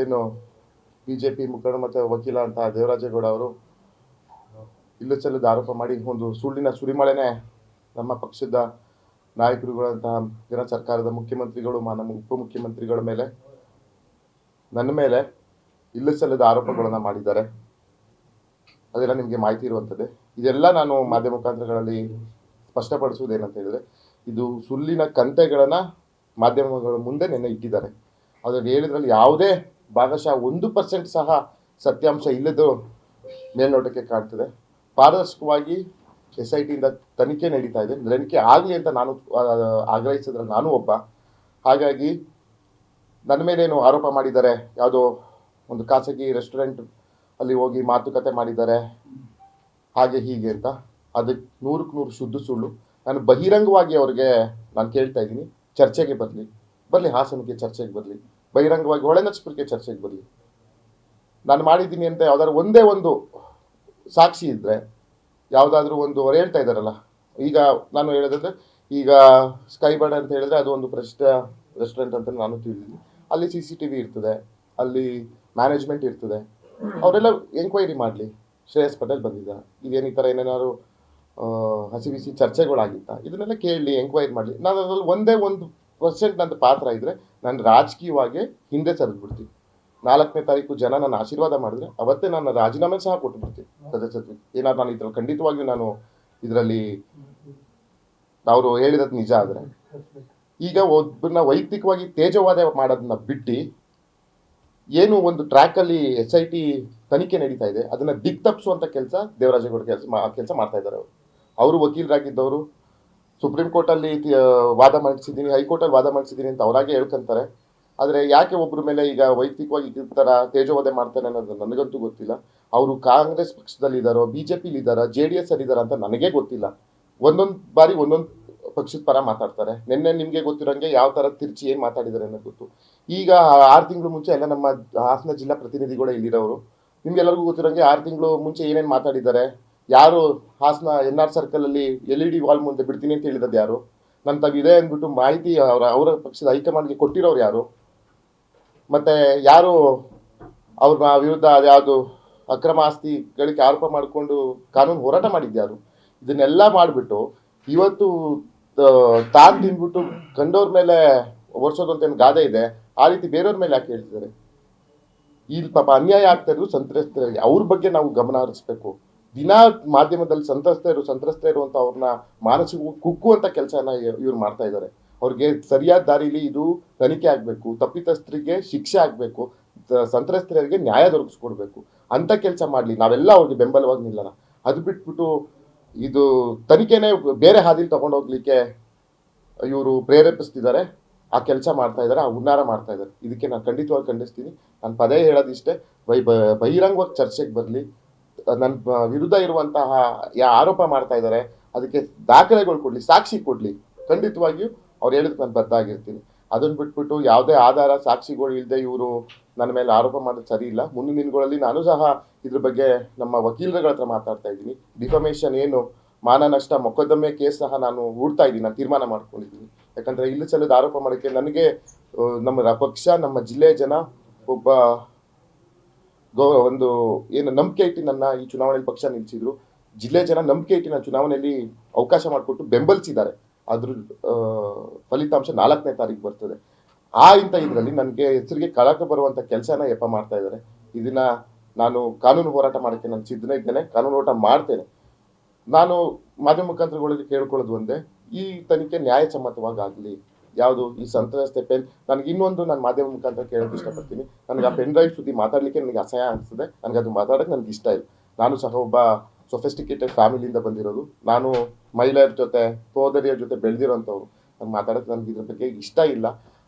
ಏನು B J P ಮುಖಂಡ ಮತ್ತು ವಕೀಲ ಅಂತ ದೇವರಾಜೇಗೌಡ ಅವರು ಇಲ್ಲ ಸಲ್ಲದ ಆರೋಪ ಮಾಡಿ ಒಂದು ಸುಳ್ಳಿನ ಸುರಿಮಳೆನೇ ನಮ್ಮ ಪಕ್ಷದ ನಾಯಕರುಗಳಂತಹ ಜನ ಸರ್ಕಾರದ ಮುಖ್ಯಮಂತ್ರಿಗಳು ನಮ್ಮ ಉಪಮುಖ್ಯಮಂತ್ರಿಗಳ ಮೇಲೆ, ನನ್ನ ಮೇಲೆ ಇಲ್ಲ ಸಲ್ಲದ ಆರೋಪಗಳನ್ನು ಮಾಡಿದ್ದಾರೆ. ಅದೆಲ್ಲ ನಿಮಗೆ ಮಾಹಿತಿ ಇರುವಂಥದ್ದೇ ಇದೆಲ್ಲ ನಾನು ಮಾಧ್ಯಮ ಮುಖಾಂತರಗಳಲ್ಲಿ ಸ್ಪಷ್ಟಪಡಿಸುವುದೇನಂತ ಹೇಳಿದ್ರೆ, ಇದು ಸುಳ್ಳಿನ ಕಂತೆಗಳನ್ನು ಮಾಧ್ಯಮಗಳ ಮುಂದೆ ನೆನ್ನೆ ಇಟ್ಟಿದ್ದಾರೆ. ಅದ್ರಲ್ಲಿ ಹೇಳಿದ್ರಲ್ಲಿ ಯಾವುದೇ ಭಾಗಶಃ ಒಂದು ಪರ್ಸೆಂಟ್ ಸಹ ಸತ್ಯಾಂಶ ಇಲ್ಲದ ಮೇಲ್ನೋಟಕ್ಕೆ ಕಾಣ್ತದೆ. ಪಾರದರ್ಶಕವಾಗಿ ಎಸ್ ಐ ಟಿಯಿಂದ ತನಿಖೆ ನಡೀತಾ ಇದೆ. ತನಿಖೆ ಆಗಲಿ ಅಂತ ನಾನು ಆಗ್ರಹಿಸಿದ್ರೆ ನಾನು ಒಬ್ಬ. ಹಾಗಾಗಿ ನನ್ನ ಮೇಲೇನು ಆರೋಪ ಮಾಡಿದ್ದಾರೆ, ಯಾವುದೋ ಒಂದು ಖಾಸಗಿ ರೆಸ್ಟೋರೆಂಟ್ ಅಲ್ಲಿ ಹೋಗಿ ಮಾತುಕತೆ ಮಾಡಿದ್ದಾರೆ, ಹಾಗೆ ಹೀಗೆ ಅಂತ. ಅದಕ್ಕೆ ನೂರಕ್ಕೆ ನೂರು ಶುದ್ಧ ಸುಳ್ಳು. ನಾನು ಬಹಿರಂಗವಾಗಿ ಅವ್ರಿಗೆ ನಾನು ಕೇಳ್ತಾ ಇದ್ದೀನಿ, ಚರ್ಚೆಗೆ ಬರಲಿ. ಬರಲಿ ಹಾಸನಕ್ಕೆ ಚರ್ಚೆಗೆ ಬರಲಿ. ಬಹಿರಂಗವಾಗಿ ಒಳನಚ್ಪುರಕ್ಕೆ ಚರ್ಚೆಗೆ ಬರಲಿ ನಾನು ಮಾಡಿದ್ದೀನಿ ಅಂತ ಯಾವ್ದಾದ್ರು ಒಂದೇ ಒಂದು ಸಾಕ್ಷಿ ಇದ್ದರೆ ಯಾವುದಾದ್ರೂ ಒಂದು ಅವ್ರು ಹೇಳ್ತಾ ಇದ್ದಾರಲ್ಲ, ಈಗ ನಾನು ಹೇಳೋದಂದ್ರೆ, ಈಗ ಸ್ಕೈ ಬರ್ಡ್ ಅಂತ ಹೇಳಿದ್ರೆ ಅದು ಒಂದು ಪ್ರಸಿದ್ಧ ರೆಸ್ಟೋರೆಂಟ್ ಅಂತ ನಾನು ತಿಳಿದಿದ್ದೀನಿ. ಅಲ್ಲಿ ಸಿ ಸಿ ಟಿ ವಿ ಇರ್ತದೆ, ಅಲ್ಲಿ ಮ್ಯಾನೇಜ್ಮೆಂಟ್ ಇರ್ತದೆ. ಅವರೆಲ್ಲ ಎಂಕ್ವೈರಿ ಮಾಡಲಿ. ಶ್ರೇಯಸ್ ಪಟೇಲ್ ಬಂದಿದ್ದ. ಇದೇನು ಈ ಥರ ಏನೇನಾದ್ರು ಹಸಿ ಬಿಸಿ ಚರ್ಚೆಗಳಾಗಿತ್ತ? ಇದನ್ನೆಲ್ಲ ಕೇಳಲಿ ಎಂಕ್ವೈರಿ ಮಾಡಲಿ. ನಾನು ಅದರಲ್ಲಿ ಒಂದೇ ಒಂದು ಪರ್ಸೆಂಟ್ ನನ್ನ ಪಾತ್ರ ಇದ್ದರೆ ನಾನು ರಾಜಕೀಯವಾಗಿ ಹಿಂದೆ ಸರಿದ್ಬಿಡ್ತೀನಿ. ನಾಲ್ಕನೇ ತಾರೀಕು ಜನ ನನ್ನ ಆಶೀರ್ವಾದ ಮಾಡಿದ್ರೆ ಅವತ್ತೇ ನಾನು ರಾಜೀನಾಮೆ ಸಹ ಕೊಟ್ಟು ಬಿಡ್ತೀನಿ ಸದಸ್ಯತ್ವ. ಏನಾದ್ರು ನಾನು ಇದ್ರಲ್ಲಿ ಖಂಡಿತವಾಗಿಯೂ ನಾನು ಇದರಲ್ಲಿ ಅವರು ಹೇಳಿರೋದು ನಿಜ ಆದರೆ. ಈಗ ಒಬ್ಬರನ್ನ ವೈಯಕ್ತಿಕವಾಗಿ ತೇಜವಾದ ಮಾಡೋದನ್ನ ಬಿಟ್ಟು ಏನು ಒಂದು ಟ್ರ್ಯಾಕಲ್ಲಿ ಎಸ್ ಐ ಟಿ ತನಿಖೆ ನಡೀತಾ ಇದೆ, ಅದನ್ನ ದಿಕ್ ತಪ್ಪಿಸುವಂಥ ಕೆಲಸ ದೇವರಾಜೇಗೌಡ ಕೆಲಸ ಕೆಲಸ ಮಾಡ್ತಾ ಇದ್ದಾರೆ ಅವರು. ಅವರು ವಕೀಲರಾಗಿದ್ದವರು ಸುಪ್ರೀಂ ಕೋರ್ಟಲ್ಲಿ ವಾದ ಮಂಡಿಸಿದ್ದೀನಿ, ಹೈಕೋರ್ಟಲ್ಲಿ ವಾದ ಮಂಡಿಸಿದ್ದೀನಿ ಅಂತ ಅವರಾಗೆ ಹೇಳ್ಕೊಂತಾರೆ. ಆದರೆ ಯಾಕೆ ಒಬ್ಬರ ಮೇಲೆ ಈಗ ವೈಯಕ್ತಿಕವಾಗಿ ಈ ಥರ ತೇಜೋವಧೆ ಮಾಡ್ತಾರೆ ಅನ್ನೋದು ನನಗಂತೂ ಗೊತ್ತಿಲ್ಲ. ಅವರು ಕಾಂಗ್ರೆಸ್ ಪಕ್ಷದಲ್ಲಿ ಇದ್ದಾರೋ ಬಿ ಜೆ ಪಿಲಿ ಇದ್ದಾರಾ ಜೆ ಡಿ ಎಸ್ ಇದ್ದಾರಾ ಅಂತ ನನಗೆ ಗೊತ್ತಿಲ್ಲ. ಒಂದೊಂದು ಬಾರಿ ಒಂದೊಂದು ಪಕ್ಷದ ಪರ ಮಾತಾಡ್ತಾರೆ. ನಿನ್ನೆ ನಿಮಗೆ ಗೊತ್ತಿರೋಂಗೆ ಯಾವ ಥರ ತಿರ್ಚಿ ಏನು ಮಾತಾಡಿದ್ದಾರೆ ಅನ್ನೋದು ಗೊತ್ತು. ಈಗ ಆರು ತಿಂಗಳು ಮುಂಚೆ ಎಲ್ಲ ನಮ್ಮ ಹಾಸನ ಜಿಲ್ಲಾ ಪ್ರತಿನಿಧಿಗಳು ಇಲ್ಲಿರೋರು. ನಿಮ್ಗೆಲ್ಲರಿಗೂ ಗೊತ್ತಿರೋಂಗೆ ಆರು ತಿಂಗಳು ಮುಂಚೆ ಏನೇನು ಮಾತಾಡಿದ್ದಾರೆ? ಯಾರು ಹಾಸನ ಎನ್ ಆರ್ ಸರ್ಕಲಲ್ಲಿ ಎಲ್ ಇ ಡಿ ವಾಲ್ ಮುಂದೆ ಬಿಡ್ತೀನಿ ಅಂತ ಹೇಳಿದದ್ದು ಯಾರು? ನನ್ನ ಇದೆ ಅಂದ್ಬಿಟ್ಟು ಮಾಹಿತಿ ಅವರ ಅವರ ಪಕ್ಷದ ಹೈಕಮಾಂಡ್ಗೆ ಕೊಟ್ಟಿರೋರು ಯಾರು? ಮತ್ತೆ ಯಾರು ಅವ್ರ ವಿರುದ್ಧ ಅದ್ಯಾವುದು ಅಕ್ರಮ ಆಸ್ತಿ ಗಳಿಕೆ ಆರೋಪ ಮಾಡಿಕೊಂಡು ಕಾನೂನು ಹೋರಾಟ ಮಾಡಿದ್ಯಾರು ಇದನ್ನೆಲ್ಲ ಮಾಡಿಬಿಟ್ಟು ಇವತ್ತು ತಾನು ತಿಂದ್ಬಿಟ್ಟು ಕಂಡವ್ರ ಮೇಲೆ ಒರ್ಸೋದು ಅಂತ ಏನು ಗಾದೆ ಇದೆ? ಆ ರೀತಿ ಬೇರೆಯವ್ರ ಮೇಲೆ ಯಾಕೆ ಹೇಳ್ತಿದ್ದಾರೆ? ಇಲ್ಲಿ ಪಾಪ ಅನ್ಯಾಯ ಆಗ್ತಾ ಇರೋದು ಸಂತ್ರಸ್ತರಿಗೆ. ಅವ್ರ ಬಗ್ಗೆ ನಾವು ಗಮನ ಹರಿಸ್ಬೇಕು. ದಿನ ಮಾಧ್ಯಮದಲ್ಲಿ ಸಂತ್ರಸ್ತರು ಸಂತ್ರಸ್ತ ಅಂತ ಅವ್ರನ್ನ ಮಾನಸಿಕ ಕುಕ್ಕುವಂತ ಕೆಲಸನ ಇವ್ರು ಮಾಡ್ತಾ ಇದ್ದಾರೆ ಅವ್ರಿಗೆ ಸರಿಯಾದ ದಾರಿಲಿ ಇದು ತನಿಖೆ ಆಗಬೇಕು, ತಪ್ಪಿತಸ್ಥರಿಗೆ ಶಿಕ್ಷೆ ಆಗಬೇಕು ಸಂತ್ರಸ್ತರಿಗೆ ನ್ಯಾಯ ದೊರಕಿಸ್ಕೊಡ್ಬೇಕು. ಅಂತ ಕೆಲಸ ಮಾಡ್ಲಿ. ನಾವೆಲ್ಲ ಅವ್ರಿಗೆ ಬೆಂಬಲವಾಗಿ ನಿಲ್ಲಲ್ಲ ಅದು ಬಿಟ್ಬಿಟ್ಟು ಇದು ತನಿಖೆನೇ ಬೇರೆ ಹಾದಿಲಿ ತಗೊಂಡೋಗ್ಲಿಕ್ಕೆ ಇವರು ಪ್ರೇರೇಪಿಸ್ತಿದ್ದಾರೆ ಆ ಕೆಲಸ ಮಾಡ್ತಾ ಇದ್ದಾರೆ ಆ ಹುನ್ನಾರ ಮಾಡ್ತಾ ಇದ್ದಾರೆ ಇದಕ್ಕೆ ನಾನು ಖಂಡಿತವಾಗಿ ಖಂಡಿಸ್ತೀನಿ. ನಾನು ಪದೇ ಹೇಳೋದಿಷ್ಟೇ ಬಹಿರಂಗವಾಗಿ ಚರ್ಚೆಗೆ ಬರಲಿ. ನನ್ನ ವಿರುದ್ಧ ಇರುವಂತಹ ಯಾ ಆರೋಪ ಮಾಡ್ತಾ ಇದ್ದಾರೆ ಅದಕ್ಕೆ ದಾಖಲೆಗಳು ಕೊಡಲಿ, ಸಾಕ್ಷಿ ಕೊಡಲಿ. ಖಂಡಿತವಾಗಿಯೂ ಅವ್ರು ಹೇಳಿದಕ್ಕೆ ನಾನು ಬದ್ದಾಗಿರ್ತೀನಿ ಅದನ್ನು ಬಿಟ್ಬಿಟ್ಟು ಯಾವುದೇ ಆಧಾರ, ಸಾಕ್ಷಿಗಳು ಇಲ್ಲದೆ ಇವರು ನನ್ನ ಮೇಲೆ ಆರೋಪ ಮಾಡೋದು ಸರಿ ಇಲ್ಲ. ಮುಂದಿನ ದಿನಗಳಲ್ಲಿ ನಾನು ಸಹ ಇದ್ರ ಬಗ್ಗೆ ನಮ್ಮ ವಕೀಲರುಗಳ ಹತ್ರ ಮಾತಾಡ್ತಾ ಇದ್ದೀನಿ. ಡಿಫಮೇಷನ್ ಏನು, ಮಾನ ನಷ್ಟ, ಮೊಕದ್ದಮೆ ಕೇಸ್ ಸಹ ನಾನು ಹೂಡ್ತಾ ಇದ್ದೀನಿ, ನಾನು ತೀರ್ಮಾನ ಮಾಡ್ಕೊಂಡಿದ್ದೀನಿ. ಯಾಕಂದ್ರೆ ಇಲ್ಲಿ ಸಲ್ಲದ ಆರೋಪ ಮಾಡೋಕ್ಕೆ ನನಗೆ ನಮ್ಮ ಪಕ್ಷ, ನಮ್ಮ ಜಿಲ್ಲೆಯ ಜನ ಒಬ್ಬ ಒಂದು ಏನು ನಂಬಿಕೆ ಇಟ್ಟು ನನ್ನ ಈ ಚುನಾವಣೆಯಲ್ಲಿ ಪಕ್ಷ ನಿಲ್ಲಿಸಿದ್ರು ಜಿಲ್ಲೆ ಜನ ನಂಬಿಕೆ ಇಟ್ಟು ನನ್ನ ಚುನಾವಣೆಯಲ್ಲಿ ಅವಕಾಶ ಮಾಡಿಕೊಟ್ಟು ಬೆಂಬಲಿಸಿದ್ದಾರೆ. ಅದ್ರ ಫಲಿತಾಂಶ ನಾಲ್ಕನೇ ತಾರೀಕು ಬರ್ತದೆ. ಆ ಇಂಥ ಇದರಲ್ಲಿ ನನಗೆ ಹೆಸರಿಗೆ ಕಳಕ ಬರುವಂಥ ಕೆಲಸನ ಯಪ್ಪ ಮಾಡ್ತಾ ಇದ್ದಾರೆ. ಇದನ್ನ ನಾನು ಕಾನೂನು ಹೋರಾಟ ಮಾಡೋಕ್ಕೆ ನಾನು ಸಿದ್ಧನೇ ಇದ್ದೇನೆ, ಕಾನೂನು ಹೋರಾಟ ಮಾಡ್ತೇನೆ. ನಾನು ಮಾಧ್ಯಮ ಮುಖಾಂತರಗಳಿಗೆ ಕೇಳ್ಕೊಳ್ಳೋದು ಒಂದೇ, ಈ ತನಿಖೆ ನ್ಯಾಯಸಮ್ಮತವಾಗಿ ಆಗಲಿ ಯಾವುದು? ಈ ಸಂತ್ರಸ್ತೆ ಪೆನ್. ನನಗೆ ಇನ್ನೊಂದು ನಾನು ಮಾಧ್ಯಮ ಮುಖಾಂತರ ಕೇಳೋಕೆ ಇಷ್ಟಪಡ್ತೀನಿ. ನನಗೆ ಆ ಪೆನ್ ಡ್ರೈವ್ ಸುದ್ದಿ ಮಾತಾಡಲಿಕ್ಕೆ ನನಗೆ ಅಸಹ್ಯ ಅನಿಸ್ತದೆ ನನಗೆ ಅದು ಮಾತಾಡೋಕ್ಕೆ ನನಗೆ ಇಷ್ಟ ಇಲ್ಲ. ನಾನು ಸಹ ಒಬ್ಬ ಸೊಫೆಸ್ಟಿಕೇಟೆಡ್ ಫ್ಯಾಮಿಲಿಯಿಂದ ಬಂದಿರೋದು. ನಾನು ಮಹಿಳೆಯರ ಜೊತೆ, ಸೋದರಿಯರ ಜೊತೆ ಬೆಳೆದಿರೋಂಥವ್ರು. ನಂಗೆ ಮಾತಾಡೋಕ್ಕೆ ನನಗೆ ಇದ್ರ ಬಗ್ಗೆ ಇಷ್ಟ ಇಲ್ಲ.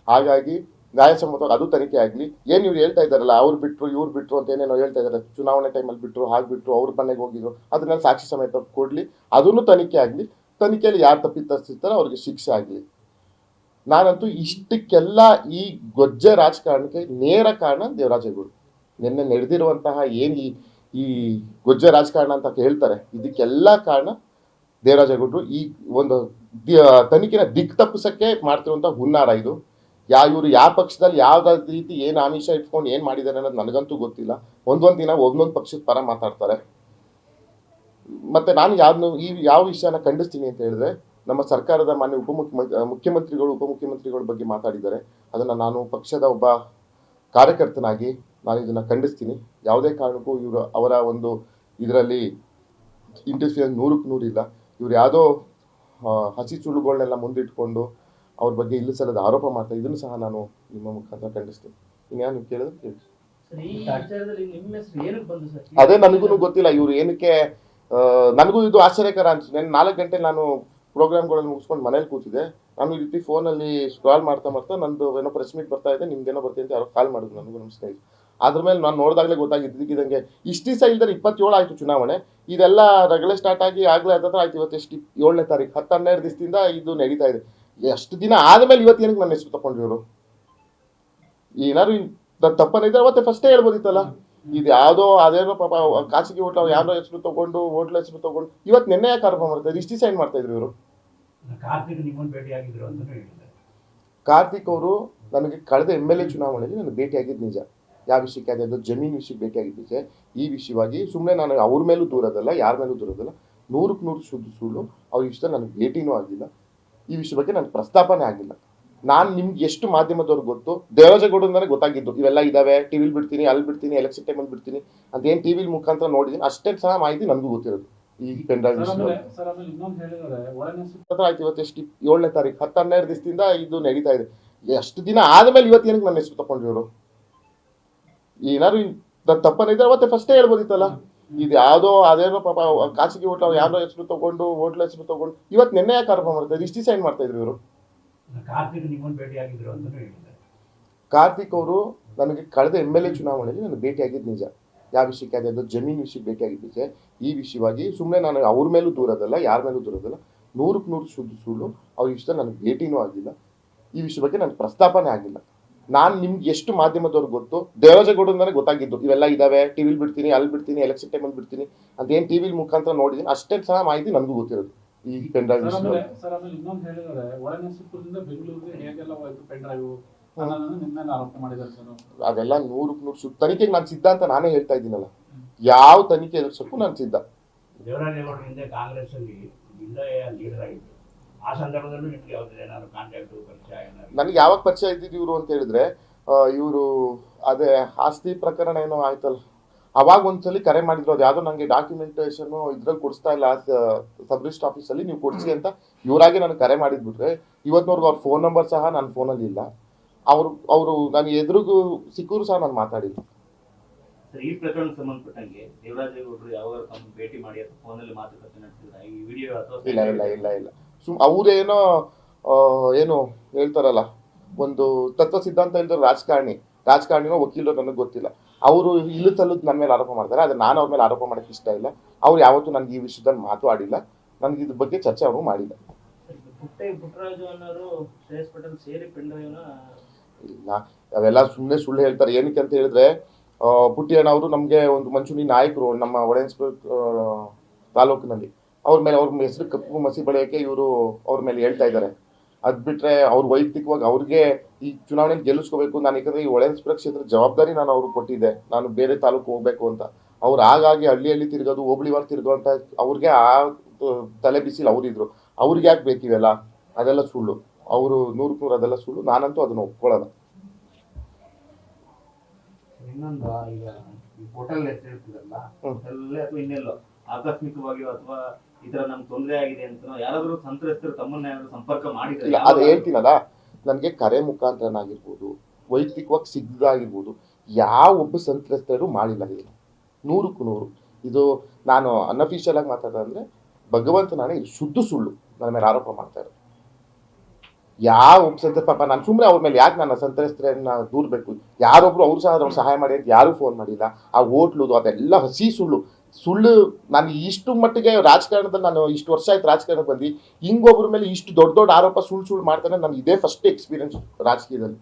ಹಾಗಾಗಿ ನ್ಯಾಯಸಮ್ಮತವಾಗಿ ಅದು ತನಿಖೆ ಆಗಲಿ. ಏನು ಇವ್ರು ಹೇಳ್ತಾ ಇದ್ದಾರಲ್ಲ, ಅವ್ರು ಬಿಟ್ಟರು ಇವ್ರು ಬಿಟ್ಟರು ಅಂತ ಏನೇನೋ ಹೇಳ್ತಾ ಇದ್ದಾರೆ. ಚುನಾವಣೆ ಟೈಮಲ್ಲಿ ಬಿಟ್ಟರು ಹಾಗೆ ಬಿಟ್ಟರು ಅವ್ರ ಮನೆಗೆ ಹೋಗಿದ್ರು. ಅದನ್ನೆಲ್ಲ ಸಾಕ್ಷಿ ಸಮೇತ ಕೊಡಲಿ. ಅದನ್ನು ತನಿಖೆ ಆಗಲಿ. ತನಿಖೆಯಲ್ಲಿ ಯಾರು ತಪ್ಪಿತಸ್ತಿರ್ತಾರೋ ಅವ್ರಿಗೆ ಶಿಕ್ಷೆ ಆಗಲಿ. ನಾನಂತೂ ಇಷ್ಟಕ್ಕೆಲ್ಲ ಈ ಗೊಜ್ಜ ರಾಜಕಾರಣಕ್ಕೆ ನೇರ ಕಾರಣ ದೇವರಾಜೇಗೌಡ. ನಿನ್ನೆ ನಡೆದಿರುವಂತಹ ಏನು ಈ ಈ ಗೊಜ್ಜ ರಾಜಕಾರಣ ಅಂತ ಹೇಳ್ತಾರೆ, ಇದಕ್ಕೆಲ್ಲ ಕಾರಣ ದೇವರಾಜೇಗೌಡರು. ಈ ಒಂದು ತನಿಖೆನ ದಿಕ್ ತಪ್ಪಿಸಕ್ಕೆ ಮಾಡ್ತಿರುವಂಥ ಹುನ್ನಾರ ಇದು. ಯಾ, ಇವರು ಯಾವ ಪಕ್ಷದಲ್ಲಿ ಯಾವ ರೀತಿ ಏನು ಆಮಿಷ ಇಟ್ಕೊಂಡು ಏನು ಮಾಡಿದ್ದಾರೆ ಅನ್ನೋದು ನನಗಂತೂ ಗೊತ್ತಿಲ್ಲ. ಒಂದೊಂದು ದಿನ ಒಂದೊಂದು ಪಕ್ಷದ ಪರ ಮಾತಾಡ್ತಾರೆ. ಮತ್ತೆ ನಾನು ಯಾವ್ದು ಈ, ಯಾವ ವಿಷಯನ ಖಂಡಿಸ್ತೀನಿ ಅಂತ ಹೇಳಿದ್ರೆ ನಮ್ಮ ಸರ್ಕಾರದ ಮಾನ್ಯ ಉಪಮುಖ್ಯಮಂತ್ರಿ ಮುಖ್ಯಮಂತ್ರಿಗಳು ಉಪಮುಖ್ಯಮಂತ್ರಿಗಳ ಬಗ್ಗೆ ಮಾತಾಡಿದ್ದಾರೆ. ಅದನ್ನು ನಾನು ಪಕ್ಷದ ಒಬ್ಬ ಕಾರ್ಯಕರ್ತನಾಗಿ ನಾನು ಇದನ್ನು ಖಂಡಿಸ್ತೀನಿ. ಯಾವುದೇ ಕಾರಣಕ್ಕೂ ಇವರು ಅವರ ಒಂದು ಇದರಲ್ಲಿ ಇಂಟರ್ಫಿಯರ್ ನೂರಕ್ಕೆ ನೂರಿಲ್ಲ ಇವರು ಯಾವುದೋ ಹಸಿ ಸುಳ್ಳುಗಳನ್ನೆಲ್ಲ ಮುಂದಿಟ್ಕೊಂಡು ಅವ್ರ ಬಗ್ಗೆ ಇಲ್ಲಿ ಸಲದ ಆರೋಪ ಮಾಡ್ತಾ ಇದನ್ನು ಸಹ ನಾನು ನಿಮ್ಮ ಮುಖಾಂತರ ಖಂಡಿಸ್ತೀನಿ. ಇನ್ಯಾನು ನೀವು ಕೇಳಿದ್ರೆ ಕೇಳಿ ಅದೇ ನನಗೂ ಗೊತ್ತಿಲ್ಲ. ಇವರು ಏನಕ್ಕೆ ನನಗೂ ಇದು ಆಶ್ಚರ್ಯಕರ ಅನ್ಸುತ್ತೆ ನಾಲ್ಕು ಗಂಟೆ ನಾನು ಪ್ರೋಗ್ರಾಮ್ಗಳನ್ನು ಮುಗಿಸ್ಕೊಂಡು ಮನೇಲಿ ಕೂತಿದೆ ನಾನು ಈ ರೀತಿ ಫೋನಲ್ಲಿ ಸ್ಕ್ರಾಲ್ ಮಾಡ್ತಾ ಮಾಡ್ತಾ ನಂದು ಏನೋ ಪ್ರೆಸ್ ಮೀಟ್ ಬರ್ತಾ ಇದೆ ನಿಮ್ದೇನೋ ಬರ್ತೀನಿ ಅಂತ ಯಾರೋ ಕಾಲ್ ಮಾಡಿದ್ರು ನನಗೂ ನಮ್ಮ ಸ್ನೇಹಿತರು. ಅದ್ರ ಮೇಲೆ ನಾನು ನೋಡಿದಾಗಲೇ ಗೊತ್ತಾಗಿದ್ದಕ್ಕಿದಂಗೆ ಇಷ್ಟು ದಿವಸ ಇಲ್ದರೆ ಇಪ್ಪತ್ತೇಳು ಆಯಿತು ಚುನಾವಣೆ. ಇದೆಲ್ಲ ರಗಳೆ ಸ್ಟಾರ್ಟ್ ಆಗಿ ಆಗಲೇ ಅಂತಂದ್ರೆ ಆಯ್ತು, ಇವತ್ತು ಎಷ್ಟು ಏಳನೇ ತಾರೀಕು ಹತ್ತು ಹನ್ನೆರಡು ದಿವಸದಿಂದ ಇದು ನಡೀತಾ ಇದೆ. ಎಷ್ಟು ದಿನ ಆದಮೇಲೆ ಇವತ್ತು ಏನಕ್ಕೆ ನನ್ನ ಹೆಸರು ತಗೊಂಡ್ರಿ ಇವರು ಏನಾದ್ರು ನನ್ನ ತಪ್ಪನಿದ್ರೆ ಅವತ್ತೆ ಫಸ್ಟೇ ಹೇಳ್ಬೋದಿತ್ತಲ್ಲ? ಇದು ಯಾವುದೋ ಅದೇನೋ ಪಾಪ ಖಾಸಗಿ ಹೋಟ್ಲ ಯಾರೋ ಹೆಸರು ತಗೊಂಡು ಹೋಟ್ಲ್ ಹೆಸರು ತಗೊಂಡು ಇವತ್ತು ನಿನ್ನೆ ಯಾಕೆ ಆರೋಪ ಮಾಡ್ತಾರೆ ಇಷ್ಟು ಸೈನ್ ಮಾಡ್ತಾ ಇದ್ರು ಇವರು? ಕಾರ್ತಿಕ್ ಅವರು ನನಗೆ ಕಳೆದ ಎಂ ಎಲ್ ಎ ಚುನಾವಣೆಯಲ್ಲಿ ನನಗೆ ಭೇಟಿಯಾಗಿದ್ದು ನಿಜ. ಯಾವ ವಿಷಯಕ್ಕೆ ಅದೇ ಜಮೀನು ವಿಷಯಕ್ಕೆ ಭೇಟಿಯಾಗಿದ್ದು ನಿಜ. ಈ ವಿಷಯವಾಗಿ ಸುಮ್ಮನೆ ನಾನು ಅವ್ರ ಮೇಲೂ ದೂರದಲ್ಲ ಯಾರ ಮೇಲೂ ದೂರದಲ್ಲ ನೂರಕ್ಕೆ ನೂರು ಶುದ್ಧ ಸುಳ್ಳು. ಅವ್ರ ವಿಷಯದಲ್ಲಿ ನನಗೆ ಭೇಟಿನೂ ಆಗಿಲ್ಲ. ಈ ವಿಷಯ ಬಗ್ಗೆ ನನಗೆ ಪ್ರಸ್ತಾಪನೆ ಆಗಿಲ್ಲ. ನಾನು ನಿಮ್ಗೆ ಎಷ್ಟು ಮಾಧ್ಯಮದವ್ರು ಗೊತ್ತು? ದೇವರಾಜಗೌಡರಿಂದನೇ ಗೊತ್ತಾಗಿದ್ದು. ಇವೆಲ್ಲ ಇದಾವೆ. ಟಿವಿಲಿ ಬಿಡ್ತೀನಿ ಅಲ್ಲಿ ಬಿಡ್ತೀನಿ ಎಲೆಕ್ಷನ್ ಟೈಮಲ್ಲಿ ಬಿಡ್ತೀನಿ ಅಂತ ಏನು ಟಿವಿ ಮುಖಾಂತರ ನೋಡಿದೀನಿ. ಅಷ್ಟೇ ಸಹ ಮಾಹಿತಿ ನನಗೂ ಗೊತ್ತಿರೋದು. ಈ ಪೆಂಡ್ರೈವ್ ಆಯ್ತು ಇವತ್ತು ಎಷ್ಟು ಏಳನೇ ತಾರೀಕು ಹತ್ತು ಹನ್ನೆರಡು ದಿವಸದಿಂದ ಇದು ನಡೀತಾ ಇದೆ. ಎಷ್ಟು ದಿನ ಆದಮೇಲೆ ಇವತ್ತು ಏನಕ್ಕೆ ನನ್ನ ಹೆಸರು ತಗೊಂಡ್ರಿ ಇವರು? ಏನಾದ್ರು ನನ್ನ ತಪ್ಪನಿದ್ರೆ ಮತ್ತೆ ಫಸ್ಟೇ ಹೇಳ್ಬೋದಿತ್ತಲ್ಲ? ಇದು ಯಾವುದೋ ಅದೇನೋ ಪಾಪ ಖಾಸಗಿ ಹೋಟ್ಲ ಯಾರೋ ಹೆಸರು ತಗೊಂಡು ಹೋಟ್ಲ ಹೆಸರು ತಗೊಂಡು ಇವತ್ತು ನಿನ್ನೆ ಯಾಕೆ ಆರೋಪ ಮಾಡ್ತಾರೆ ಇಷ್ಟು ಸೈನ್ ಮಾಡ್ತಾ ಇದ್ರು ಇವರು? ಕಾರ್ತಿಕ್ ನಿಮ್ಮನ್ನು ಅಂತಲೂ ಹೇಳಿದ್ದಾರೆ. ಕಾರ್ತಿಕ್ ಅವರು ನನಗೆ ಕಳೆದ ಎಂ ಎಲ್ ಎ ಚುನಾವಣೆಯಲ್ಲಿ ನನಗೆ ಭೇಟಿಯಾಗಿದ್ದು ನಿಜ. ಯಾವ ವಿಷಯಕ್ಕೆ ಅದೇ ಜಮೀನು ವಿಷಯಕ್ಕೆ ಭೇಟಿಯಾಗಿದ್ದು ನಿಜ. ಈ ವಿಷಯವಾಗಿ ಸುಮ್ಮನೆ ನಾನು ಅವ್ರ ಮೇಲೂ ದೂರದಲ್ಲ ಯಾರ ಮೇಲೂ ದೂರದಲ್ಲ ನೂರಕ್ಕೆ ನೂರು ಶುದ್ಧ ಸುಳ್ಳು. ಅವ್ರ ವಿಷಯದಲ್ಲಿ ನನಗೆ ಭೇಟಿನೂ ಆಗಿಲ್ಲ. ಈ ವಿಷಯ ಬಗ್ಗೆ ನನಗೆ ಪ್ರಸ್ತಾಪನೆ ಆಗಿಲ್ಲ. ನಾನು ನಿಮ್ಗೆ ಎಷ್ಟು ಮಾಧ್ಯಮದವ್ರಿಗೆ ಗೊತ್ತು ದೇವರಾಜಗೌಡರಿಂದನೇ ಗೊತ್ತಾಗಿದ್ದು. ಇವೆಲ್ಲ ಇದಾವೆ ಟಿವಿಲಿ ಬಿಡ್ತೀನಿ, ಅಲ್ಲಿ ಬಿಡ್ತೀನಿ ಎಲೆಕ್ಷನ್ ಟೈಮಲ್ಲಿ ಬಿಡ್ತೀನಿ ಅಂತ ಏನು ಟಿವಿಲಿ ಮುಖಾಂತರ ನೋಡಿದ್ದೀನಿ. ಅಷ್ಟೇ ಸಹ ಮಾಹಿತಿ ನನಗೂ ಗೊತ್ತಿರೋದು. ಈ ಸರ್ ಆಮೇಲೆ ಇನ್ನೊಂದು ಬೆಂಗಳೂರಿಗೆ ಹೇಗೆಲ್ಲ ಹೋಯ್ತು ಪೆನ್ ಡ್ರೈವ್ ಅದೆಲ್ಲ ನೂರಕ್ಕೆ ನೂರು ಸುತ್ತ ತನಿಖೆಗೆ ನಾನು ಸಿದ್ಧ ಅಂತ ನಾನೇ ಹೇಳ್ತಾ ಇದ್ದೀನಲ್ಲ. ಯಾವ ತನಿಖೆ ಎದುರಿಸಕ್ಕೂ ನಾನು ಸಿದ್ಧ. ದೇವರಾಜೇಗೌಡರ ಹಿಂದೆ ಕಾಂಗ್ರೆಸ್ ಅಲ್ಲಿ ಜಿಲ್ಲೆಯ ಲೀಡರ್ ಆಗಿದ್ರು. ಆ ಸಂದರ್ಭದಲ್ಲೂ ನಿಮ್ಗೆ ಯಾವ್ದು ಏನಾದ್ರು ಕಾಂಟ್ಯಾಕ್ಟ್ ಪರಿಚಯ ನನಗೆ ಯಾವಾಗ ಪರಿಚಯ ಇದ್ದಿದ್ದು ಇವರು ಅಂತ ಹೇಳಿದ್ರೆ ಇವರು ಅದೇ ಆಸ್ತಿ ಪ್ರಕರಣ ಏನೋ ಆಯ್ತಲ್ಲ. ಅವಾಗ ಒಂದ್ಸಲಿ ಕರೆ ಮಾಡಿದ್ರು. ಅದು ಯಾವ್ದೋ ನಂಗೆ ಡಾಕ್ಯುಮೆಂಟೇಶನ್ ಇದ್ರಲ್ಲಿ ಕೊಡಿಸ್ತಾ ಇಲ್ಲ. ಸಬ್ ರಿಜಿಸ್ಟ್ರ್ ಆಫೀಸಲ್ಲಿ ನೀವು ಕೊಡಿಸಿ ಅಂತ ಇವರಾಗೆ ನಾನು ಕರೆ ಮಾಡಿದ್ಬಿಟ್ರೆ ಇವತ್ತಿನವ್ರಿಗೆ ಅವ್ರ ಫೋನ್ ನಂಬರ್ ಸಹ ನನ್ನ ಫೋನಲ್ಲಿ ಇಲ್ಲ. ಅವರು ಅವರು ನಾನು ಎದುರಿಗೂ ಸಿಕ್ಕರು ಸಹ ನಾನು ಮಾತಾಡಿಲ್ಲ. ಈ ಪ್ರಕರಣ ಸಂಬಂಧಪಟ್ಟಂಗೆ ದೇವರಾಜೇಗೌಡರು ಯಾವಾಗ ತಮ್ಮ ಭೇಟಿ ಮಾಡಿ ಅಥವಾ ಫೋನಲ್ಲಿ ಮಾತುಕತೆ ನಡೆಸಿದ್ರ? ಈ ವಿಡಿಯೋ ಅಥವಾ ಇಲ್ಲ ಇಲ್ಲ ಇಲ್ಲ ಇಲ್ಲ ಸುಮ್ ಅವರೇನೋ ಏನು ಹೇಳ್ತಾರಲ್ಲ ಒಂದು ತತ್ವ ಸಿದ್ಧಾಂತ ಹೇಳಿದ್ರು ರಾಜಕಾರಣಿ. ರಾಜಕಾರಣಿನೋ ವಕೀಲರು ನನಗೆ ಗೊತ್ತಿಲ್ಲ. ಅವರು ಇಲ್ಲದ ಸಲ್ಲದ್ ನನ್ನ ಮೇಲೆ ಆರೋಪ ಮಾಡ್ತಾರೆ ಆದರೆ ನಾನು ಅವ್ರ ಮೇಲೆ ಆರೋಪ ಮಾಡೋಕ್ಕೆ ಇಷ್ಟ ಇಲ್ಲ. ಅವ್ರು ಯಾವತ್ತೂ ನನಗೆ ಈ ವಿಷಯದಲ್ಲಿ ಮಾತು ಆಡಿಲ್ಲ. ನನಗೆ ಇದ್ರ ಬಗ್ಗೆ ಚರ್ಚೆ ಅವರು ಮಾಡಿಲ್ಲ. ಇಲ್ಲ ಅವೆಲ್ಲ ಸುಮ್ಮನೆ ಸುಳ್ಳು ಹೇಳ್ತಾರೆ. ಏನಕ್ಕೆ ಅಂತ ಹೇಳಿದ್ರೆ ಪುಟ್ಟಿಯಣ್ಣ ಪುಟ್ಟಿ ಅಣ್ಣ ಅವರು ನಮಗೆ ಒಂದು ಮಂಚೂಣಿ ನಾಯಕರು ನಮ್ಮ ಒಡೆಯನ್ಸ್ ತಾಲೂಕಿನಲ್ಲಿ. ಅವ್ರ ಮೇಲೆ ಅವ್ರ ಹೆಸರು ಕಪ್ಪು ಮಸಿ ಬೆಳೆಯೋಕ್ಕೆ ಇವರು ಅವ್ರ ಮೇಲೆ ಹೇಳ್ತಾ ಇದ್ದಾರೆ. ಅದು ಬಿಟ್ಟರೆ ಅವ್ರು ವೈಯಕ್ತಿಕವಾಗಿ ಅವ್ರಿಗೆ ಈ ಚುನಾವಣೆಯಲ್ಲಿ ಗೆಲ್ಲಿಸ್ಕೋಬೇಕು. ನಾನು ಯಾಕಂದ್ರೆ ಈ ಒಡೆನ್ಸ್ಪುರ ಕ್ಷೇತ್ರದ ಜವಾಬ್ದಾರಿ ನಾನು ಅವ್ರಿಗೆ ಕೊಟ್ಟಿದ್ದೆ. ನಾನು ಬೇರೆ ತಾಲೂಕು ಹೋಗ್ಬೇಕು ಅಂತ. ಅವ್ರು ಹಾಗಾಗಿ ಹಳ್ಳಿ ಹಳ್ಳಿ ತಿರ್ಗೋದು ಹೋಬಳಿವಾರ ತಿರ್ಗೋ ಅಂತ ಅವ್ರಿಗೆ ಆ, ತಲೆ ಬಿಸಿಲು ಅವರಿದ್ರು. ಅವ್ರಿಗೆ ಯಾಕೆ ಬೇಕಿವೆಲ್ಲ ಅದೆಲ್ಲ ಸುಳ್ಳು. ಅವರು ನೂರಕ್ಕೆ ನೂರು ಅದೆಲ್ಲ ಸುಳ್ಳು. ನಾನಂತೂ ಅದನ್ನು ಒಪ್ಕೊಳ್ಳಲ್ಲ ಇನ್ನೊಂದು ಈಗ ಈ ಹೋಟೆಲ್ ಹೆಸರು ಹೇಳ್ತಿರಲ್ಲ ಹ್ಮ್. ಹೋಟೆಲ್ಲೇ ಅಥವಾ ಇನ್ನೆಲ್ಲೋ ಆಕಸ್ಮಿಕವಾಗಿಯೋ ಅಥವಾ ಈ ತರ ನಮ್ಗೆ ತೊಂದರೆ ಆಗಿದೆ ಅಂತ ಯಾರಾದ್ರೂ ಸಂತ್ರಸ್ತರು ತಮ್ಮನ್ನ ಏನಾದ್ರು ಸಂಪರ್ಕ ಇಲ್ಲ ಮಾಡಿದ್ರೆ ಅದು ಹೇಳ್ತೀನಲ್ಲ ನನಗೆ ಕರೆ ಮುಖಾಂತರನಾಗಿರ್ಬೋದು ವೈಯಕ್ತಿಕವಾಗಿ ಸಿಗ್ದಾಗಿರ್ಬೋದು ಯಾವ ಒಬ್ಬ ಸಂತ್ರಸ್ತರು ಮಾಡಿಲ್ಲ ಇದು ನೂರಕ್ಕೂ ನೂರು ಇದು ನಾನು ಅನ್ಅಫಿಷಿಯಲ್ ಆಗಿ ಮಾತಾಡೋದಂದ್ರೆ ಭಗವಂತನಾನೇ ಇದು ಶುದ್ಧ ಸುಳ್ಳು. ನನ್ನ ಮೇಲೆ ಆರೋಪ ಮಾಡ್ತಾ ಇರೋದು. ಯಾವ ಸಂತ್ರ ಪಾಪ, ನಾನು ಸುಮ್ಮನೆ ಅವ್ರ ಮೇಲೆ ಯಾಕೆ ನನ್ನ ಸಂತ್ರಸ್ತರನ್ನ ದೂರಬೇಕು? ಯಾರೊಬ್ರು ಅವ್ರು ಸಹ ಅವ್ರಿಗೆ ಸಹಾಯ ಮಾಡಿ ಅಂತ ಯಾರೂ ಫೋನ್ ಮಾಡಿಲ್ಲ. ಆ ಹೋಟ್ಲುದು, ಅದೆಲ್ಲ ಹಸಿ ಸುಳ್ಳು. ಸುಳ್ಳು ನಾನು ಇಷ್ಟು ಮಟ್ಟಿಗೆ ರಾಜಕಾರಣದಲ್ಲಿ ನಾನು ಇಷ್ಟು ವರ್ಷ ಆಯ್ತು ರಾಜಕಾರಣಕ್ಕೆ ಬಂದು ಹಿಂಗೊಬ್ಬರ ಮೇಲೆ ಇಷ್ಟು ದೊಡ್ಡ ದೊಡ್ಡ ಆರೋಪ ಸುಳ್ಳು ಸುಳ್ಳು ಮಾಡ್ತಾನೆ ನಾನು ಇದೇ ಫಸ್ಟ್ ಎಕ್ಸ್ಪೀರಿಯನ್ಸ್ ರಾಜಕೀಯದಲ್ಲಿ.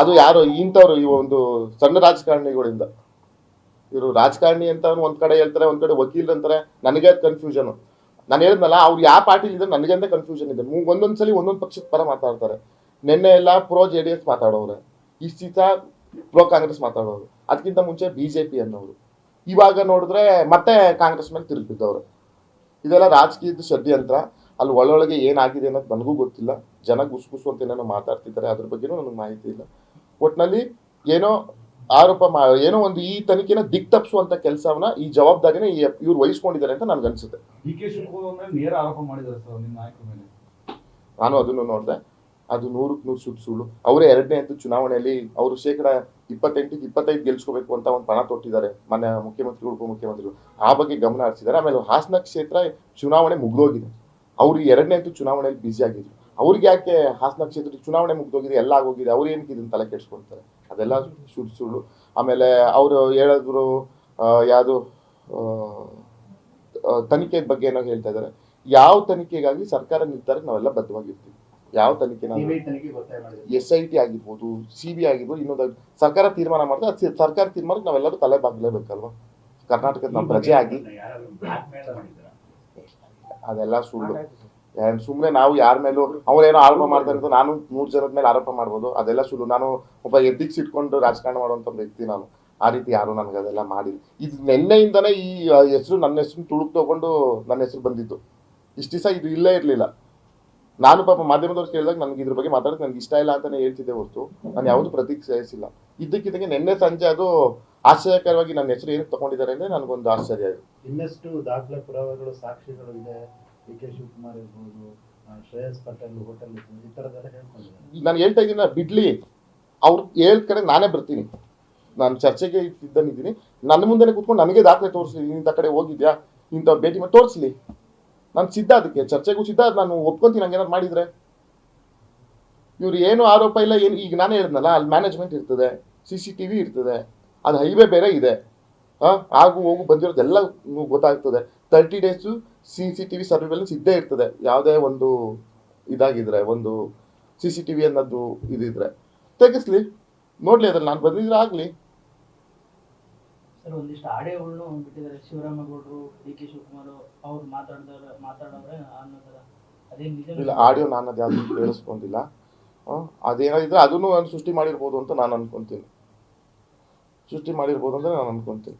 ಅದು ಯಾರು ಇಂಥವ್ರು ಈ ಒಂದು ಸಣ್ಣ ರಾಜಕಾರಣಿಗಳಿಂದ. ಇವರು ರಾಜಕಾರಣಿ ಅಂತ ಒಂದ್ ಕಡೆ ಹೇಳ್ತಾರೆ, ಒಂದ್ ಕಡೆ ವಕೀಲರು ಅಂತಾರೆ. ನನಗೆ ಕನ್ಫ್ಯೂಷನ್ ನಾನು ಹೇಳಿದ್ನಲ್ಲ, ಅವ್ರು ಯಾವ ಪಾರ್ಟಿಲಿ ಇದ್ರೆ ನನಗಂತ ಕನ್ಫ್ಯೂಷನ್ ಇದೆ. ಒಂದೊಂದ್ ಸಲಿ ಒಂದೊಂದು ಪಕ್ಷದ ಪರ ಮಾತಾಡ್ತಾರೆ. ನಿನ್ನೆ ಎಲ್ಲ ಪ್ರೋ ಜೆ ಡಿ ಎಸ್ ಮಾತಾಡೋರು ಇಷ್ಟಿತ ಪ್ರೋ ಕಾಂಗ್ರೆಸ್ ಮಾತಾಡೋರು ಅದಕ್ಕಿಂತ ಮುಂಚೆ ಬಿ ಜೆ ಪಿ ಅನ್ನೋರು ಇವಾಗ ನೋಡಿದ್ರೆ ಮತ್ತೆ ಕಾಂಗ್ರೆಸ್ ಮೇಲೆ ತಿರುಗಿದ್ದವ್ರು ಇದೆಲ್ಲ ರಾಜಕೀಯದ ಷಡ್ಯಂತ್ರ ಅಲ್ಲಿ ಒಳೊಳಗೆ ಏನಾಗಿದೆ ಅನ್ನೋದು ನನಗೂ ಗೊತ್ತಿಲ್ಲ. ಜನ ಗುಸ್ ಗುಸು ಅಂತ ಏನೇನೋ ಮಾತಾಡ್ತಿದ್ದಾರೆ, ಅದ್ರ ಬಗ್ಗೆನೂ ನನಗೆ ಮಾಹಿತಿ ಇಲ್ಲ. ಒಟ್ಟಿನಲ್ಲಿ ಏನೋ ಆರೋಪ ಮಾ ಏನೋ ಒಂದು ಈ ತನಿಖೆನ ದಿಕ್ ತಪ್ಪಿಸುವಂತ ಕೆಲಸವನ್ನ ಈ ಜವಾಬ್ದಾರಿನ ಇವ್ರು ವಹಿಸ್ಕೊಂಡಿದ್ದಾರೆ ಅಂತ ನನ್ಗೆ ಅನ್ಸುತ್ತೆ. ಡಿ ಕೆ ಶಿವಕುಮಾರ್ ನೇರ ಆರೋಪ ಮಾಡಿದ್ದಾರೆ ಸರ್ ನಿಮ್ಮ ನಾಯಕರ ಮೇಲೆ. ನಾನು ಅದನ್ನು ನೋಡಿದೆ. ಅದು ನೂರಕ್ಕೆ ನೂರು ಸುಟ್ಟು ಸುಳ್ಳು. ಅವರೇ ಎರಡನೇ ಅಂತ ಚುನಾವಣೆಯಲ್ಲಿ ಅವರು ಶೇಕಡ ಇಪ್ಪತ್ತೆಂಟಿಗೆ ಇಪ್ಪತ್ತೈದು ಗೆಲ್ಸ್ಕೋಬೇಕು ಅಂತ ಒಂದು ಪಣ ತೊಟ್ಟಿದ್ದಾರೆ. ಮನೆ ಮುಖ್ಯಮಂತ್ರಿಗಳು ಉಪಮುಖ್ಯಮಂತ್ರಿಗಳು. ಆ ಬಗ್ಗೆ ಗಮನ ಹರಿಸಿದ್ದಾರೆ. ಆಮೇಲೆ ಹಾಸನ ಕ್ಷೇತ್ರ ಚುನಾವಣೆ ಮುಗಿದೋಗಿದೆ. ಅವರು ಎರಡನೇ ಅಂತ ಚುನಾವಣೆಯಲ್ಲಿ ಬ್ಯುಸಿ ಆಗಿದ್ರು ಅವ್ರಿಗೆ ಯಾಕೆ ಹಾಸನ ಕ್ಷೇತ್ರದ ಚುನಾವಣೆ ಮುಗ್ದೋಗಿದೆ ಎಲ್ಲ ಆಗೋಗಿದೆ ಅವ್ರು ಏನಕ್ಕೆ ಇದನ್ನ ತಲೆ ಕೆಡ್ಸ್ಕೊಳ್ತಾರೆ? ಅದೆಲ್ಲ ಸುಳ್ಳು ಸುಳ್ಳು. ಆಮೇಲೆ ಅವರು ಹೇಳಿದ್ರು ಯಾವುದು ತನಿಖೆ ಬಗ್ಗೆ ಏನೋ ಹೇಳ್ತಾ ಇದ್ದಾರೆ. ಯಾವ ತನಿಖೆಗಾಗಿ ಸರ್ಕಾರ ನಿರ್ಧಾರಕ್ಕೆ ನಾವೆಲ್ಲ ಬದ್ಧವಾಗಿರ್ತೀವಿ? ಯಾವ ತನಿಖೆ ಎಸ್ ಐ ಟಿ ಆಗಿರ್ಬೋದು ಸಿ ಬಿ ಆಗಿರ್ಬೋದು ಇನ್ನೊಂದು ಸರ್ಕಾರ ತೀರ್ಮಾನ ಮಾಡಿದ್ರೆ ಅದು ಸರ್ಕಾರ ತೀರ್ಮಾನಕ್ಕೆ ನಾವೆಲ್ಲರೂ ತಲೆ ಬಾಗ್ಲೇಬೇಕಲ್ವಾ? ಕರ್ನಾಟಕದ ನಮ್ಮ ಪ್ರಜೆ ಆಗಿ ಅದೆಲ್ಲ ಸುಳ್ಳು. ಸುಮ್ನೆ ನಾವು ಯಾರ ಮೇಲೂ ಅವ್ರೇನೋ ಆರೋಪ ಮಾಡ್ತಾರೆ ಅಂತ ನಾನು ಮೂರ್ ಜನದ ಮೇಲೆ ಆರೋಪ ಮಾಡ್ಬೋದು. ಅದೆಲ್ಲ ಸುಳ್ಳು. ನಾನು ಒಬ್ಬ ಎದ್ದಿಕ್ಸ್ ಇಟ್ಕೊಂಡು ರಾಜಕಾರಣ ಮಾಡುವಂತ ವ್ಯಕ್ತಿ ನಾನು. ಆ ರೀತಿ ಯಾರು ನನಗೆ ಅದೆಲ್ಲ ಮಾಡಿಲ್ಲ. ಇದು ನಿನ್ನೆಯಿಂದನೇ ಈ ಹೆಸರು ನನ್ನ ಹೆಸರು ತುಳುಕ್ ತಗೊಂಡು ನನ್ನ ಹೆಸರು ಬಂದಿತ್ತು. ಇಷ್ಟು ದಿವಸ ಇದು ಇಲ್ಲೇ ಇರಲಿಲ್ಲ. ನಾನು ಪಾಪ ಮಾಧ್ಯಮದವ್ರು ಕೇಳಿದಾಗ ನನಗೆ ಇದ್ರ ಬಗ್ಗೆ ಮಾತಾಡೋಕೆ ನನಗೆ ಇಷ್ಟ ಇಲ್ಲ ಅಂತಾನೆ ಹೇಳ್ತಿದ್ದೆ ಹೊರತು. ನಾನು ಯಾವುದು ಪ್ರತಿಕ್ರಿಯಿಸಿಲ್ಲ. ಇದ್ದಕ್ಕಿದ್ದಂಗೆ ನಿನ್ನೆ ಸಂಜೆ ಅದು ಆಶ್ಚರ್ಯಕರವಾಗಿ ನನ್ನ ಹೆಸರು ಏನಕ್ಕೆ ತಗೊಂಡಿದ್ದಾರೆ ಅಂದ್ರೆ ನನಗೊಂದು ಆಶ್ಚರ್ಯ ಇನ್ನಷ್ಟು ದಾಖಲೆ ಪುರಾವೆಗಳು ಸಾಕ್ಷಿಗಳು ಇದೆ. ನಾನು ಹೇಳ್ತಾ ಇದ್ದೀನಿ ಬಿಡ್ಲಿ. ಅವ್ರು ಹೇಳ್ ಕಡೆ ನಾನೇ ಬರ್ತೀನಿ. ನಾನು ಚರ್ಚೆಗೆ ಇದ್ದನಿದ್ದೀನಿ ನನ್ನ ಮುಂದೆನೆ ಕೂತ್ಕೊಂಡು ನನಗೆ ದಾಖಲೆ ತೋರಿಸಿ ಇಂಥ ಕಡೆ ಹೋಗಿದ್ಯಾ? ಇಂಥ ಭೇಟಿ ಮಾಡಿ ತೋರಿಸ್ಲಿ. ನಾನು ಸಿದ್ಧ ಅದಕ್ಕೆ. ಚರ್ಚೆಗೂ ಸಿದ್ಧ ನಾನು ಒಪ್ಕೊಂತೀನಿ ಹಂಗೇನಾದ್ರು ಮಾಡಿದ್ರೆ. ಇವ್ರು ಏನು ಆರೋಪ ಇಲ್ಲ, ಏನು ಈಗ ನಾನೇ ಹೇಳಿದ್ನಲ್ಲ, ಅಲ್ಲಿ ಮ್ಯಾನೇಜ್ಮೆಂಟ್ ಇರ್ತದೆ ಸಿ ಸಿ ಟಿ ವಿ ಇರ್ತದೆ, ಅದು ಹೈವೇ ಬೇರೆ ಇದೆ. ಹಾ? ಆಗು ಹೋಗು ಬಂದಿರೋದೆಲ್ಲ ಗೊತ್ತಾಗ್ತದೆ. Thirty days C C T V surveillance ಇದ್ದೇ ಇರ್ತದೆ. ಯಾವುದೇ ಒಂದು ಇದಾಗಿದ್ರೆ ಒಂದು ಸಿ ಸಿ ಟಿ ವಿ ಅನ್ನೋದು ಇದಿದ್ರೆ. ತೆಗಿಸ್ಲಿ. ನೋಡ್ಲಿ ಅದ್ರಲ್ಲಿ ನಾನು ಬಂದಿದ್ರೆ ಆಗ್ಲಿ. ಸರ್ ಒಂದಿಷ್ಟು ಆಡಿಯೋಗಳನ್ನು ಬಿಟ್ಟಿದ್ದಾರೆ. ಶಿವರಾಮೇಗೌಡರು ಡಿ ಕೆ ಶಿವಕುಮಾರ್ ಅವ್ರು ಮಾತಾಡಿದವ್ರ ಮಾತಾಡೋರೆ ಅನ್ನೋ ಥರ ಅದೇನು ನಿಜ ಇಲ್ಲ ಆಡಿಯೋ ನಾನು ಅದು ಯಾವ್ದು ಕೇಳಿಸ್ಕೊಂಡಿಲ್ಲ. ಅದೇನಾದಿದ್ರೆ ಅದನ್ನು ನಾನು ಸೃಷ್ಟಿ ಮಾಡಿರ್ಬೋದು ಅಂತ ನಾನು ಅನ್ಕೊಂತೀನಿ. ಸೃಷ್ಟಿ ಮಾಡಿರ್ಬೋದು ಅಂತ ನಾನು ಅನ್ಕೊಂತೀನಿ.